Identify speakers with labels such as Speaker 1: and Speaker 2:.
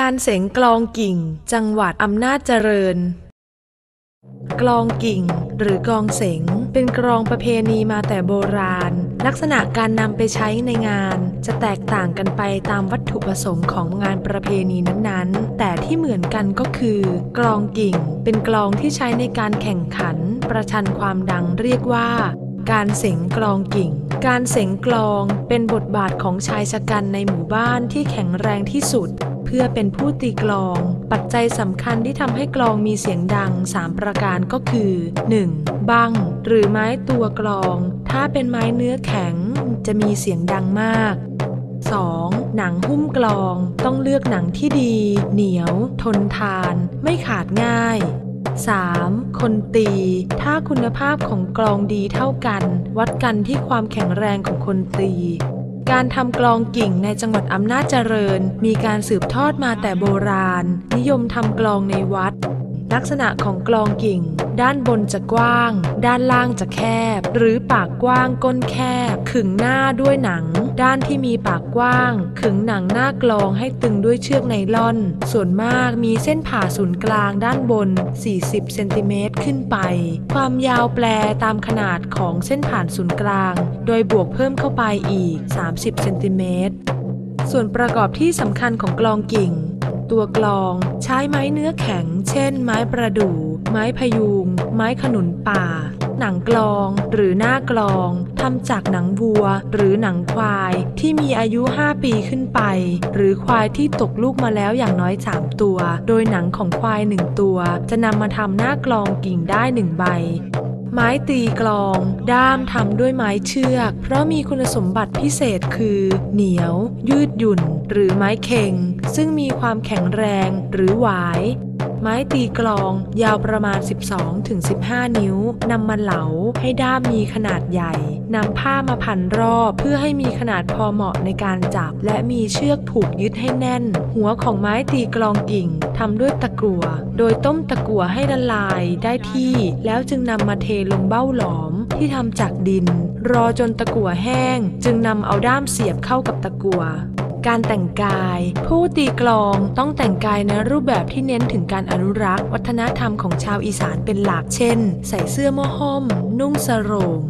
Speaker 1: การเสงกลองกิ่ง จังหวัดอำนาจเจริญ กลองกิ่ง หรือกลองเสง เป็นกลองประเพณีมาแต่โบราณ ลักษณะการนำไปใช้ในงาน จะแตกต่างกันไปตามวัตถุประสงค์ของงานประเพณีนั้นๆ แต่ที่เหมือนกันก็คือ กลองกิ่ง เป็นกลองที่ใช้ในการแข่งขัน ประชันความดังเรียกว่าการเสงกลองกิ่ง การเสงกลองเป็นบทบาทของชายชะกันในหมู่บ้านที่แข็งแรงที่สุด พื่อเป็นผู้ตีกลอง ปัจจัยสำคัญที่ทำให้กลองมีเสียงดัง 3 ประการก็คือ 1. บัง หรือไม้ตัวกลอง ถ้าเป็นไม้เนื้อแข็ง จะมีเสียงดังมาก 2. หนังหุ้มกลอง ต้องเลือกหนังที่ดี เหนียว ทนทาน ไม่ขาดง่าย 3. คนตี ถ้าคุณภาพของกลองดีเท่ากัน วัดกันที่ความแข็งแรงของคนตี การทำกลองกิ่งในจังหวัดอำนาจเจริญ มีการสืบทอดมาแต่โบราณ นิยมทำกลองในวัด ลักษณะของกลองกิ่ง ด้านบนจะกว้าง ด้านล่างจะแคบ หรือปากกว้างก้นแคบ ขึงหน้าด้วยหนัง ด้านที่มีปากกว้าง ขึงหนังหน้ากลองให้ตึงด้วยเชือกไนล่อน ส่วนมากมีเส้นผ่าศูนย์กลางด้านบน 40 เซนติเมตรขึ้นไป ความยาวแปลตามขนาดของเส้นผ่านศูนย์กลาง โดยบวกเพิ่มเข้าไปอีก 30 เซนติเมตรส่วนประกอบที่สำคัญของกลองกิ่ง ตัวกลอง ใช้ไม้เนื้อแข็ง เช่น ไม้ประดู่ ไม้พยุง ไม้ขนุนป่า หนังกลอง หรือหน้ากลองทำจากหนังวัว หรือหนังควายที่มีอายุ 5 ปีขึ้นไป หรือควายที่ตกลูกมาแล้วอย่างน้อย 3 ตัว โดยหนังของควาย 1 ตัว จะนำมาทำหน้ากลองกิ่งได้ 1 ใบ ไม้ตีกลอง ด้ามทำด้วยไม้เชือก เพราะมีคุณสมบัติพิเศษคือ เหนียว ยืดหยุ่น หรือไม้เค็งซึ่งมีความแข็งแรงหรือหวาย ไม้ตีกลอง ยาวประมาณ 12-15 นิ้ว นำมาเหลาให้ด้ามมีขนาดใหญ่ นำผ้ามาพันรอบเพื่อให้มีขนาดพอเหมาะในการจับ และมีเชือกผูกยึดให้แน่น หัวของไม้ตีกลองกิ่งทำด้วยตะกั่ว โดยต้มตะกั่วให้ละลายได้ที่ แล้วจึงนำมาเทลงเบ้าหลอมที่ทำจากดิน รอจนตะกั่วแห้ง จึงนำเอาด้ามเสียบเข้ากับตะกั่ว การแต่งกาย ผู้ตีกลองต้องแต่งกายในรูปแบบที่เน้นถึงการอนุรักษ์ วัฒนธรรมของชาวอีสานเป็นหลักเช่น ใส่เสื้อหม้อห้อม นุ่งสโรง